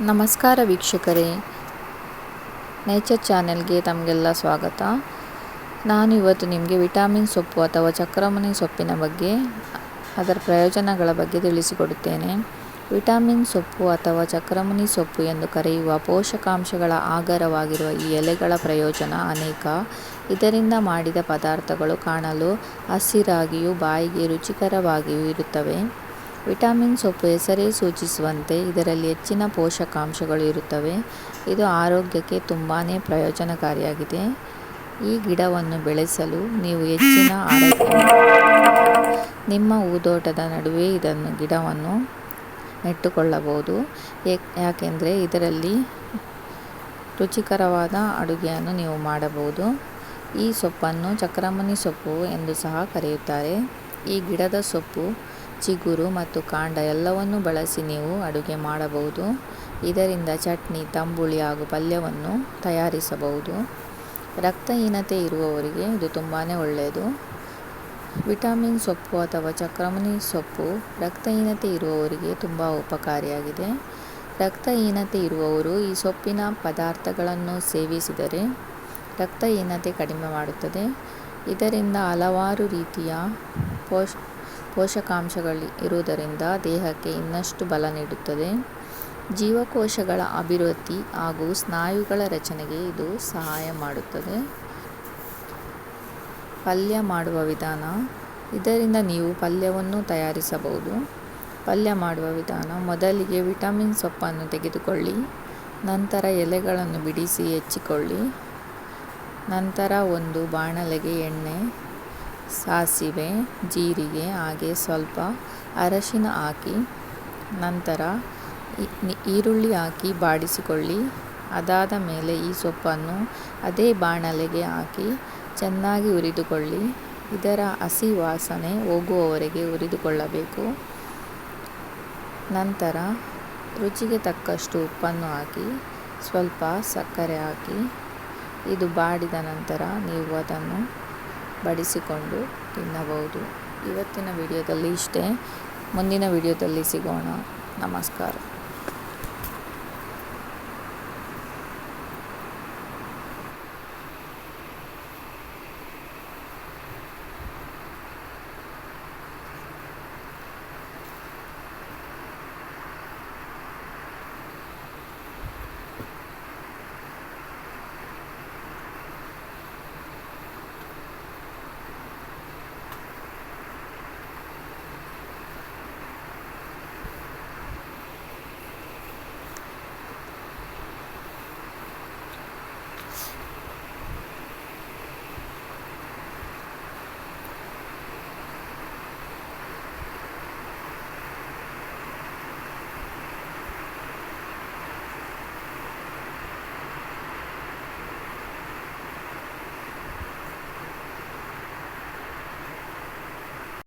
ನಮಸ್ಕಾರ ವೀಕ್ಷಕರೇ. ನೇಚರ್ ಚಾನೆಲ್ಗೆ ತಮಗೆಲ್ಲ ಸ್ವಾಗತ. ನಾನು ಇವತ್ತು ನಿಮಗೆ ವಿಟಾಮಿನ್ ಸೊಪ್ಪು ಅಥವಾ ಚಕ್ರಮಣಿ ಸೊಪ್ಪಿನ ಬಗ್ಗೆ, ಅದರ ಪ್ರಯೋಜನಗಳ ಬಗ್ಗೆ ತಿಳಿಸಿಕೊಡುತ್ತೇನೆ. ವಿಟಾಮಿನ್ ಸೊಪ್ಪು ಅಥವಾ ಚಕ್ರಮಣಿ ಸೊಪ್ಪು ಎಂದು ಕರೆಯುವ ಪೋಷಕಾಂಶಗಳ ಆಗರವಾಗಿರುವ ಈ ಎಲೆಗಳ ಪ್ರಯೋಜನ ಅನೇಕ. ಇದರಿಂದ ಮಾಡಿದ ಪದಾರ್ಥಗಳು ಕಾಣಲು ಹಸಿರಾಗಿಯೂ, ಬಾಯಿಗೆ ರುಚಿಕರವಾಗಿಯೂ ಇರುತ್ತವೆ. ವಿಟಾಮಿನ್ ಸೊಪ್ಪು ಹೆಸರೇ ಸೂಚಿಸುವಂತೆ ಇದರಲ್ಲಿ ಹೆಚ್ಚಿನ ಪೋಷಕಾಂಶಗಳು ಇರುತ್ತವೆ. ಇದು ಆರೋಗ್ಯಕ್ಕೆ ತುಂಬಾ ಪ್ರಯೋಜನಕಾರಿಯಾಗಿದೆ. ಈ ಗಿಡವನ್ನು ಬೆಳೆಸಲು ನೀವು ಹೆಚ್ಚಿನ ಆರೋಗ್ಯ ನಿಮ್ಮ ಹೂದೋಟದ ನಡುವೆ ಇದನ್ನು ಗಿಡವನ್ನು ನೆಟ್ಟುಕೊಳ್ಳಬಹುದು. ಯಾಕೆಂದರೆ ಇದರಲ್ಲಿ ರುಚಿಕರವಾದ ಅಡುಗೆಯನ್ನು ನೀವು ಮಾಡಬಹುದು. ಈ ಸೊಪ್ಪನ್ನು ಚಕ್ರಮಣಿ ಸೊಪ್ಪು ಎಂದು ಸಹ ಕರೆಯುತ್ತಾರೆ. ಈ ಗಿಡದ ಸೊಪ್ಪು ಚಿಗುರು ಮತ್ತು ಕಾಂಡ ಎಲ್ಲವನ್ನು ಬಳಸಿ ನೀವು ಅಡುಗೆ ಮಾಡಬಹುದು. ಇದರಿಂದ ಚಟ್ನಿ, ತಂಬುಳಿ ಹಾಗೂ ಪಲ್ಯವನ್ನು ತಯಾರಿಸಬಹುದು. ರಕ್ತಹೀನತೆ ಇರುವವರಿಗೆ ಇದು ತುಂಬಾ ಒಳ್ಳೆಯದು. ವಿಟಮಿನ್ ಸೊಪ್ಪು ಅಥವಾ ಚಕ್ರಮಣಿ ಸೊಪ್ಪು ರಕ್ತಹೀನತೆ ಇರುವವರಿಗೆ ತುಂಬ ಉಪಕಾರಿಯಾಗಿದೆ. ರಕ್ತಹೀನತೆ ಇರುವವರು ಈ ಸೊಪ್ಪಿನ ಪದಾರ್ಥಗಳನ್ನು ಸೇವಿಸಿದರೆ ರಕ್ತಹೀನತೆ ಕಡಿಮೆ ಮಾಡುತ್ತದೆ. ಇದರಿಂದ ಹಲವಾರು ರೀತಿಯ ಪೋಷ ಪೋಷಕಾಂಶಗಳು ಇರುವುದರಿಂದ ದೇಹಕ್ಕೆ ಇನ್ನಷ್ಟು ಬಲ ನೀಡುತ್ತದೆ. ಜೀವಕೋಶಗಳ ಅಭಿವೃದ್ಧಿ ಹಾಗೂ ಸ್ನಾಯುಗಳ ರಚನೆಗೆ ಇದು ಸಹಾಯ ಮಾಡುತ್ತದೆ. ಪಲ್ಯ ಮಾಡುವ ವಿಧಾನ. ಇದರಿಂದ ನೀವು ಪಲ್ಯವನ್ನು ತಯಾರಿಸಬಹುದು. ಪಲ್ಯ ಮಾಡುವ ವಿಧಾನ. ಮೊದಲಿಗೆ ವಿಟಮಿನ್ ಸೊಪ್ಪನ್ನು ತೆಗೆದುಕೊಳ್ಳಿ. ನಂತರ ಎಲೆಗಳನ್ನು ಬಿಡಿಸಿ ಹೆಚ್ಚಿಕೊಳ್ಳಿ. ನಂತರ ಒಂದು ಬಾಣಲೆಗೆ ಎಣ್ಣೆ ಸಾಸಿವೆ, ಜೀರಿಗೆ, ಹಾಗೆ ಸ್ವಲ್ಪ ಅರಶಿನ ಹಾಕಿ, ನಂತರ ಈರುಳ್ಳಿ ಹಾಕಿ ಬಾಡಿಸಿಕೊಳ್ಳಿ. ಅದಾದ ಮೇಲೆ ಈ ಸೊಪ್ಪನ್ನು ಅದೇ ಬಾಣಲೆಗೆ ಹಾಕಿ ಚೆನ್ನಾಗಿ ಹುರಿದುಕೊಳ್ಳಿ. ಇದರ ಹಸಿ ವಾಸನೆ ಹೋಗುವವರೆಗೆ ಹುರಿದುಕೊಳ್ಳಬೇಕು. ನಂತರ ರುಚಿಗೆ ತಕ್ಕಷ್ಟು ಉಪ್ಪನ್ನು ಹಾಕಿ, ಸ್ವಲ್ಪ ಸಕ್ಕರೆ ಹಾಕಿ, ಇದು ಬಾಡಿದ ನಂತರ ನೀವು ಅದನ್ನು ಬಡಿಸಿಕೊಂಡು ತಿನ್ನಬಹುದು. ಇವತ್ತಿನ ವಿಡಿಯೋದಲ್ಲಿ ಇಷ್ಟೇ. ಮುಂದಿನ ವಿಡಿಯೋದಲ್ಲಿ ಸಿಗೋಣ. ನಮಸ್ಕಾರ.